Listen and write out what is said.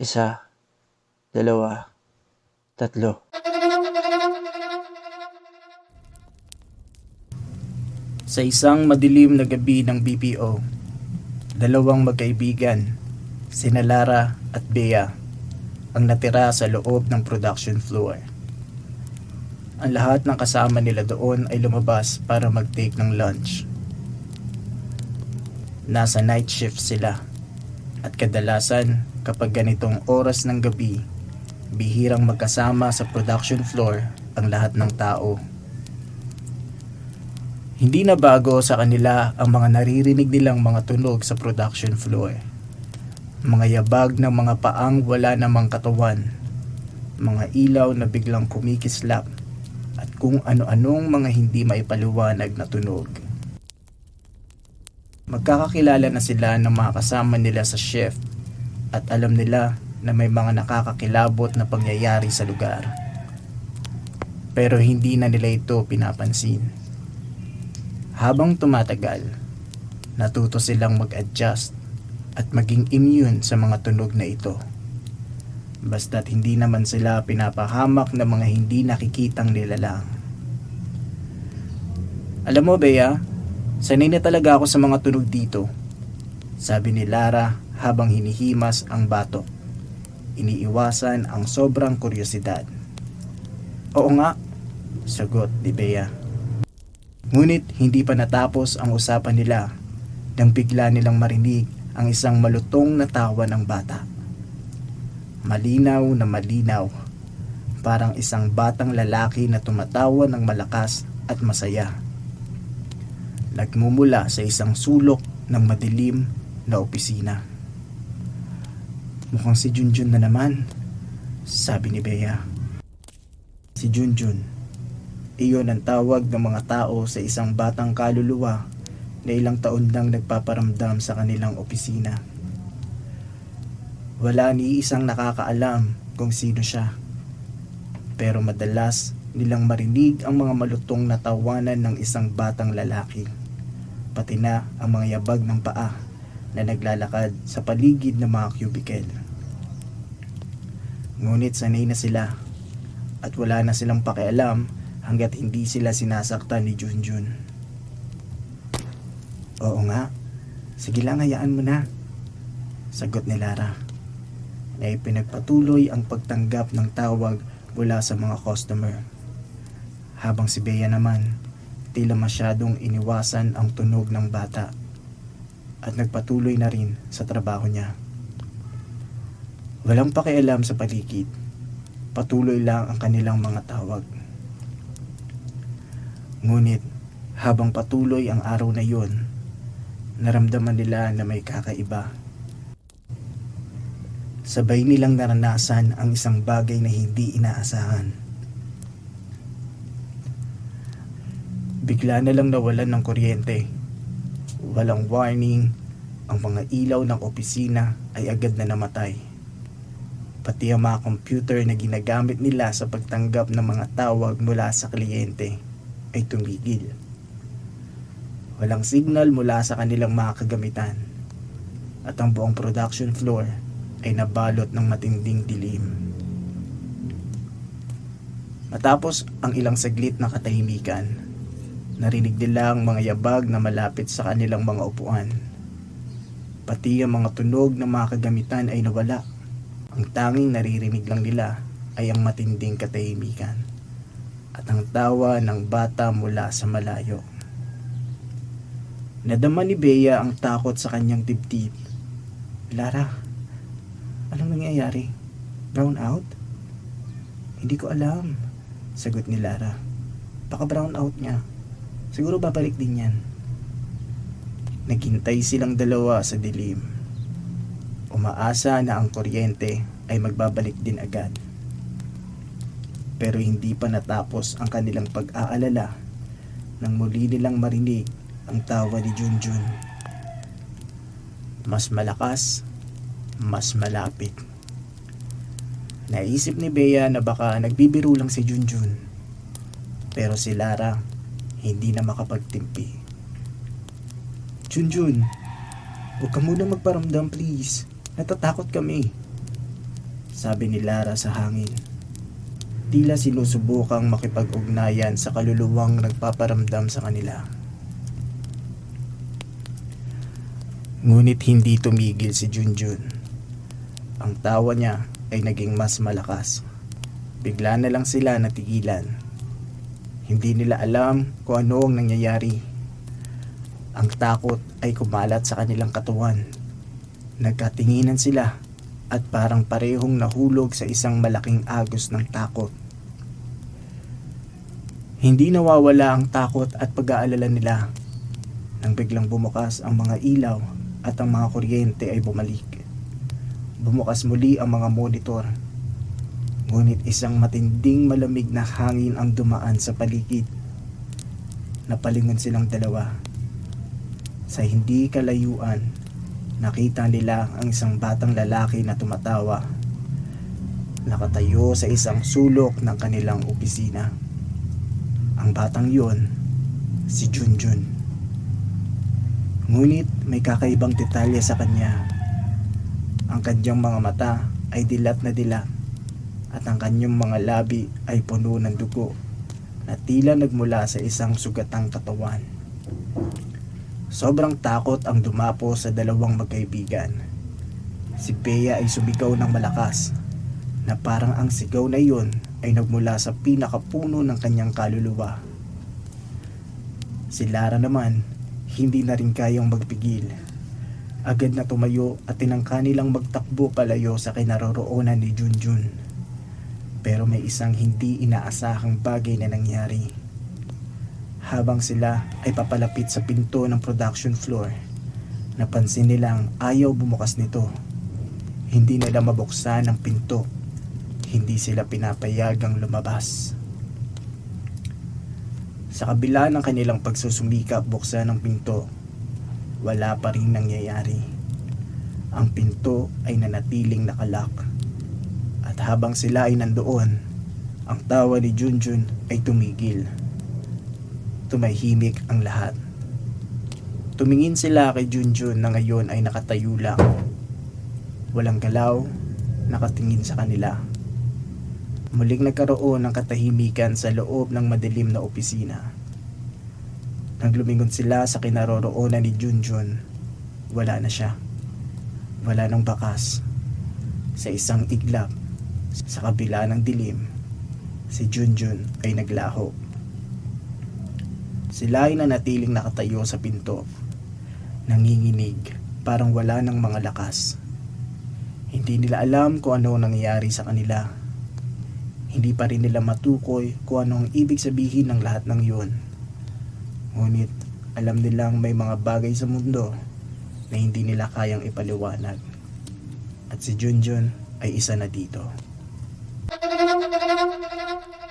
Isa, dalawa, tatlo. Sa isang madilim na gabi ng BPO, dalawang magkaibigan, sina Lara at Bea, ang natira sa loob ng production floor. Ang lahat ng kasama nila doon ay lumabas para mag-take ng lunch. Nasa night shift sila at kadalasan kapag ganitong oras ng gabi, bihirang magkasama sa production floor ang lahat ng tao. Hindi na bago sa kanila ang mga naririnig nilang mga tunog sa production floor. Mga yabag ng mga paang wala namang katawan, mga ilaw na biglang kumikislap, at kung ano-anong mga hindi maipaliwanag na tunog. Magkakakilala na sila ng mga kasama nila sa shift at alam nila na may mga nakakakilabot na pangyayari sa lugar. Pero hindi na nila ito pinapansin. Habang tumatagal, natuto silang mag-adjust at maging immune sa mga tunog na ito. Basta't hindi naman sila pinapahamak ng mga hindi nakikitang nilalang. Alam mo, Bea, sanay na talaga ako sa mga tunog dito. Sabi ni Lara habang hinihimas ang batok. Iniiwasan ang sobrang kuryosidad. Oo nga, sagot ni Bea. Ngunit hindi pa natapos ang usapan nila nang bigla nilang marinig ang isang malutong na tawa ng bata. Malinaw na malinaw, parang isang batang lalaki na tumatawa ng malakas at masaya. Nagmumula sa isang sulok ng madilim na opisina. Mukhang si Junjun na naman, sabi ni Bea. Si Junjun iyon ang tawag ng mga tao sa isang batang kaluluwa na ilang taon lang nagpaparamdam sa kanilang opisina. Wala ni isang nakakaalam kung sino siya. Pero madalas nilang marinig ang mga malutong na tawanan ng isang batang lalaki. Pati na ang mga yabag ng paa na naglalakad sa paligid ng mga cubicle. Ngunit sanay na sila at wala na silang pakialam hanggat hindi sila sinasaktan ni Junjun. Oo nga, sige lang hayaan mo na. Sagot ni Lara na ipinagpatuloy ang pagtanggap ng tawag mula sa mga customer. Habang si Bea naman, tila masyadong iniwasan ang tunog ng bata at nagpatuloy na rin sa trabaho niya. Walang pakialam sa paligid, patuloy lang ang kanilang mga tawag. Ngunit habang patuloy ang araw na yun, naramdaman nila na may kakaiba. Sabay nilang naranasan ang isang bagay na hindi inaasahan. Bigla na lang nawalan ng kuryente. Walang warning, ang mga ilaw ng opisina ay agad na namatay. Pati ang mga computer na ginagamit nila sa pagtanggap ng mga tawag mula sa kliyente ay tumigil. Walang signal mula sa kanilang mga kagamitan at ang buong production floor ay nabalot ng matinding dilim. Matapos ang ilang saglit na katahimikan, narinig nila ang mga yabag na malapit sa kanilang mga upuan. Pati ang mga tunog ng mga kagamitan ay nawala. Ang tanging naririnig lang nila ay ang matinding katahimikan at ang tawa ng bata mula sa malayo. Nadama ni Bea ang takot sa kanyang dibdib. Lara, anong nangyayari? Brown out? Hindi ko alam, sagot ni Lara. Baka brown out niya. Siguro babalik din yan. Naghintay silang dalawa sa dilim. Umaasa na ang kuryente ay magbabalik din agad. Pero hindi pa natapos ang kanilang pag-aalala nang muli nilang marinig ang tawa ni Junjun. Mas malakas, mas malapit. Naisip ni Bea na baka nagbibiro lang si Junjun. Pero si Lara hindi na makapagtimpi. Junjun, huwag ka muna magparamdam please. Natatakot kami. Sabi ni Lara sa hangin. Tila sinusubukang makipag-ugnayan sa kaluluwang nagpaparamdam sa kanila. Ngunit hindi tumigil si Junjun. Ang tawa niya ay naging mas malakas. Bigla na lang sila natigilan. Hindi nila alam kung ano ang nangyayari. Ang takot ay kumalat sa kanilang katawan. Nagkatinginan sila at parang parehong nahulog sa isang malaking agos ng takot. Hindi nawawala ang takot at pag-aalala nila nang biglang bumukas ang mga ilaw at ang mga kuryente ay bumalik. Bumukas muli ang mga monitor. Ngunit isang matinding malamig na hangin ang dumaan sa paligid. Napalingon silang dalawa. Sa hindi kalayuan, nakita nila ang isang batang lalaki na tumatawa. Nakatayo sa isang sulok ng kanilang opisina. Ang batang yon, si Junjun. Ngunit may kakaibang detalye sa kanya. Ang kanyang mga mata ay dilat na dilat at ang kanyang mga labi ay puno ng dugo na tila nagmula sa isang sugatang katawan. Sobrang takot ang dumapo sa dalawang magkaibigan. Si Bea ay sumigaw ng malakas na parang ang sigaw na iyon ay nagmula sa pinakapuno ng kanyang kaluluwa. Si Lara naman, hindi na rin kayang magpigil. Agad na tumayo at tinangka nilang magtakbo palayo sa kinaroroonan ni Junjun. Pero may isang hindi inaasahang bagay na nangyari. Habang sila ay papalapit sa pinto ng production floor, napansin nilang ayaw bumukas nito. Hindi nila mabuksan ang pinto. Hindi sila pinapayagang lumabas. Sa kabila ng kanilang pagsusumikap buksan ang pinto, wala pa rin nangyayari. Ang pinto ay nanatiling nakalak. Habang sila ay nandoon, ang tawa ni Junjun ay tumigil. Tumahimik ang lahat. Tumingin sila kay Junjun na ngayon ay nakatayo lang. Walang galaw, nakatingin sa kanila. Muling nagkaroon ng katahimikan sa loob ng madilim na opisina. Nang lumingon sila sa kinaroroonan ni Junjun, wala na siya. Wala nang bakas. Sa isang iglap, sa kabila ng dilim, si Junjun ay naglaho. Sila ay nanatiling nakatayo sa pinto, nanginginig, parang wala ng mga lakas. Hindi nila alam kung ano ang nangyayari sa kanila. Hindi pa rin nila matukoy kung ano ang ibig sabihin ng lahat ng yun. Ngunit alam nilang may mga bagay sa mundo na hindi nila kayang ipaliwanag. At si Junjun ay isa na dito. 何?